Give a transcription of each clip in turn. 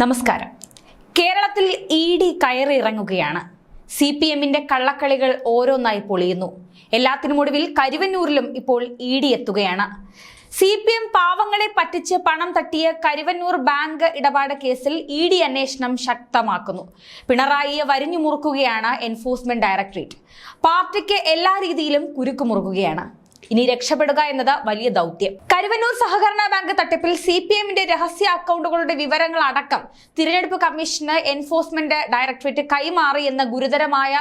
നമസ്കാരം. കേരളത്തിൽ E D കയറിയിറങ്ങുകയാണ് സി പി എമ്മിന്റെ കള്ളക്കളികൾ ഓരോന്നായി പൊളിയുന്നു. എല്ലാത്തിനുമൊടുവിൽ കരുവന്നൂരിലും ഇപ്പോൾ ഇ ഡി എത്തുകയാണ്. സി പി എം പാവങ്ങളെ പറ്റിച്ച് പണം തട്ടിയ കരുവന്നൂർ ബാങ്ക് ഇടപാട് കേസിൽ ഇ ഡി അന്വേഷണം ശക്തമാക്കുന്നു. പിണറായിയെ വരിഞ്ഞു മുറുക്കുകയാണ് എൻഫോഴ്സ്മെന്റ് ഡയറക്ടറേറ്റ്. പാർട്ടിക്ക് എല്ലാ രീതിയിലും കുരുക്കുമുറുകുകയാണ് ഇനി രക്ഷപ്പെടുക എന്നത് വലിയ ദൗത്യം. കരുവന്നൂർ സഹകരണ ബാങ്ക് തട്ടിപ്പിൽ സി പി എമ്മിന്റെ രഹസ്യ അക്കൗണ്ടുകളുടെ വിവരങ്ങൾ അടക്കം തിരഞ്ഞെടുപ്പ് കമ്മീഷന് എൻഫോഴ്സ്മെന്റ് ഡയറക്ടറേറ്റ് കൈമാറി എന്ന ഗുരുതരമായ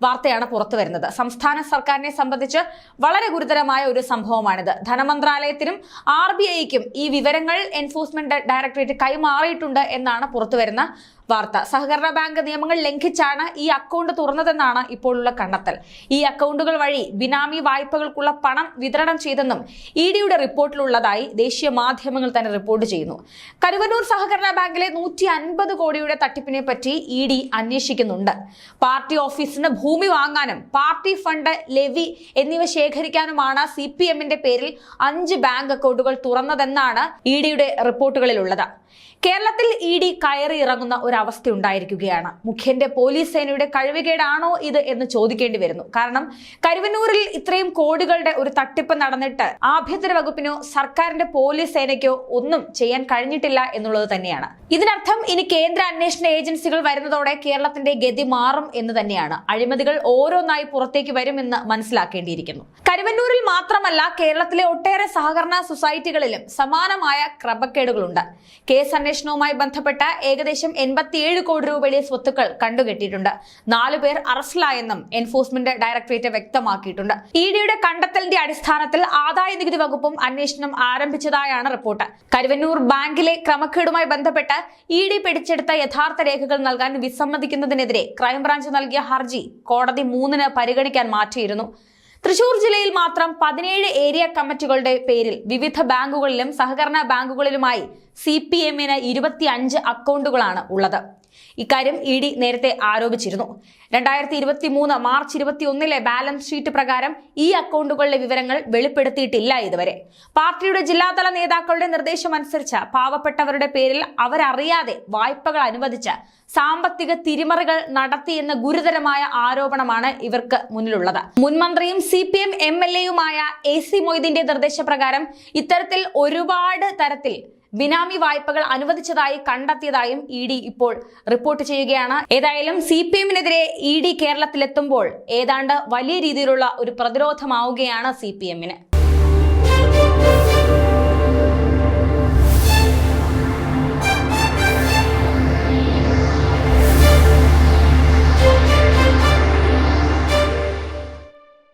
വാർത്തയാണ് പുറത്തു വരുന്നത്. സംസ്ഥാന സർക്കാരിനെ സംബന്ധിച്ച് വളരെ ഗുരുതരമായ ഒരു സംഭവമാണിത്. ധനമന്ത്രാലയത്തിനും ആർ ബി ഐക്കും ഈ വിവരങ്ങൾ എൻഫോഴ്സ്മെന്റ് ഡയറക്ടറേറ്റ് കൈമാറിയിട്ടുണ്ട് എന്നാണ് പുറത്തുവരുന്ന വാർത്ത. സഹകരണ ബാങ്ക് നിയമങ്ങൾ ലംഘിച്ചാണ് ഈ അക്കൗണ്ട് തുറന്നതെന്നാണ് ഇപ്പോഴുള്ള കണ്ടെത്തൽ. ഈ അക്കൗണ്ടുകൾ വഴി ബിനാമി വായ്പകൾക്കുള്ള പണം വിതരണം ചെയ്തെന്നും ഇ ഡിയുടെ റിപ്പോർട്ടിലുള്ളതായി ദേശീയ മാധ്യമങ്ങൾ തന്നെ റിപ്പോർട്ട് ചെയ്യുന്നു. കരുവന്നൂർ സഹകരണ ബാങ്കിലെ നൂറ്റി അൻപത് കോടിയുടെ തട്ടിപ്പിനെ പറ്റി ഇ ഡി അന്വേഷിക്കുന്നുണ്ട്. പാർട്ടി ഓഫീസിന് ഭൂമി വാങ്ങാനും പാർട്ടി ഫണ്ട് ലെവി എന്നിവ ശേഖരിക്കാനുമാണ് സി പി എമ്മിന്റെ പേരിൽ അഞ്ച് ബാങ്ക് അക്കൗണ്ടുകൾ തുറന്നതെന്നാണ് ഇ ഡിയുടെ റിപ്പോർട്ടുകളിലുള്ളത്. കേരളത്തിൽ ഇ ഡി കയറി ഇറങ്ങുന്ന ഒരവസ്ഥ ഉണ്ടായിരിക്കുകയാണ്. മുഖ്യന്റെ പോലീസ് സേനയുടെ കഴിവുകേടാണോ ഇത് എന്ന് ചോദിക്കേണ്ടി വരുന്നു. കാരണം കരുവന്നൂരിൽ ഇത്രയും കോടികളുടെ ഒരു തട്ടിപ്പ് നടന്നിട്ട് ആഭ്യന്തര വകുപ്പിനോ സർക്കാരിന്റെ പോലീസ് സേനയ്ക്കോ ഒന്നും ചെയ്യാൻ കഴിഞ്ഞിട്ടില്ല എന്നുള്ളത് തന്നെയാണ്. ഇതിനർത്ഥം ഇനി കേന്ദ്ര അന്വേഷണ ഏജൻസികൾ വരുന്നതോടെ കേരളത്തിന്റെ ഗതി മാറും എന്ന് തന്നെയാണ്. അഴിമതികൾ ഓരോന്നായി പുറത്തേക്ക് വരുമെന്ന് മനസ്സിലാക്കേണ്ടിയിരിക്കുന്നു. കരുവന്നൂരിൽ മാത്രമല്ല കേരളത്തിലെ ഒട്ടേറെ സഹകരണ സൊസൈറ്റികളിലും സമാനമായ ക്രമക്കേടുകളുണ്ട്. കേസ് അന്വേഷണവുമായി ബന്ധപ്പെട്ട ഏകദേശം എൺപത്തിയേഴ് കോടി രൂപയുടെ സ്വത്തുക്കൾ കണ്ടുകെട്ടിയിട്ടുണ്ട്. നാലു പേർ അറസ്റ്റിലായെന്നും എൻഫോഴ്സ്മെന്റ് ഡയറക്ടറേറ്റ് വ്യക്തമാക്കിയിട്ടുണ്ട്. ഇഡിയുടെ ഡിയുടെ കണ്ടെത്തലിന്റെ അടിസ്ഥാനത്തിൽ ആദായ നികുതി വകുപ്പും അന്വേഷണം ആരംഭിച്ചതായാണ് റിപ്പോർട്ട്. കരുവന്നൂർ ബാങ്കിലെ ക്രമക്കേടുമായി ബന്ധപ്പെട്ട് ഇ ഡി പിടിച്ചെടുത്ത യഥാർത്ഥ രേഖകൾ നൽകാൻ വിസമ്മതിക്കുന്നതിനെതിരെ ക്രൈംബ്രാഞ്ച് നൽകിയ ഹർജി കോടതി മൂന്നിന് പരിഗണിക്കാൻ മാറ്റിയിരുന്നു. തൃശൂർ ജില്ലയിൽ മാത്രം പതിനേഴ് ഏരിയ കമ്മിറ്റികളുടെ പേരിൽ വിവിധ ബാങ്കുകളിലും സഹകരണ ബാങ്കുകളിലുമായി സി പി എമ്മിന് ഇരുപത്തി അഞ്ച് അക്കൗണ്ടുകളാണ് ഉള്ളത്. ഇക്കാര്യം ഇ ഡി നേരത്തെ ആരോപിച്ചിരുന്നു. രണ്ടായിരത്തി ഇരുപത്തി മൂന്ന് മാർച്ച് ഇരുപത്തി ഒന്നിലെ ബാലൻസ് ഷീറ്റ് പ്രകാരം ഈ അക്കൗണ്ടുകളുടെ വിവരങ്ങൾ വെളിപ്പെടുത്തിയിട്ടില്ല ഇതുവരെ. പാർട്ടിയുടെ ജില്ലാതല നേതാക്കളുടെ നിർദ്ദേശം നിർദ്ദേശമനുസരിച്ച് പാവപ്പെട്ടവരുടെ പേരിൽ അവരറിയാതെ വായ്പകൾ അനുവദിച്ച് സാമ്പത്തിക തിരിമറികൾ നടത്തിയെന്ന ഗുരുതരമായ ആരോപണമാണ് ഇവർക്ക് മുന്നിലുള്ളത്. മുൻമന്ത്രിയും C P M M L എയുമായ A C മൊയ്തീന്റെ നിർദ്ദേശപ്രകാരം ഇത്തരത്തിൽ ഒരുപാട് തരത്തിൽ ബിനാമി വായ്പകൾ അനുവദിച്ചതായി കണ്ടെത്തിയതായും ഇ ഡി ഇപ്പോൾ റിപ്പോർട്ട് ചെയ്യുകയാണ്. ഏതായാലും സി പി എമ്മിനെതിരെ ഇ ഡി കേരളത്തിലെത്തുമ്പോൾ ഏതാണ്ട് വലിയ രീതിയിലുള്ള ഒരു പ്രതിരോധമാവുകയാണ് സി പി എമ്മിന്.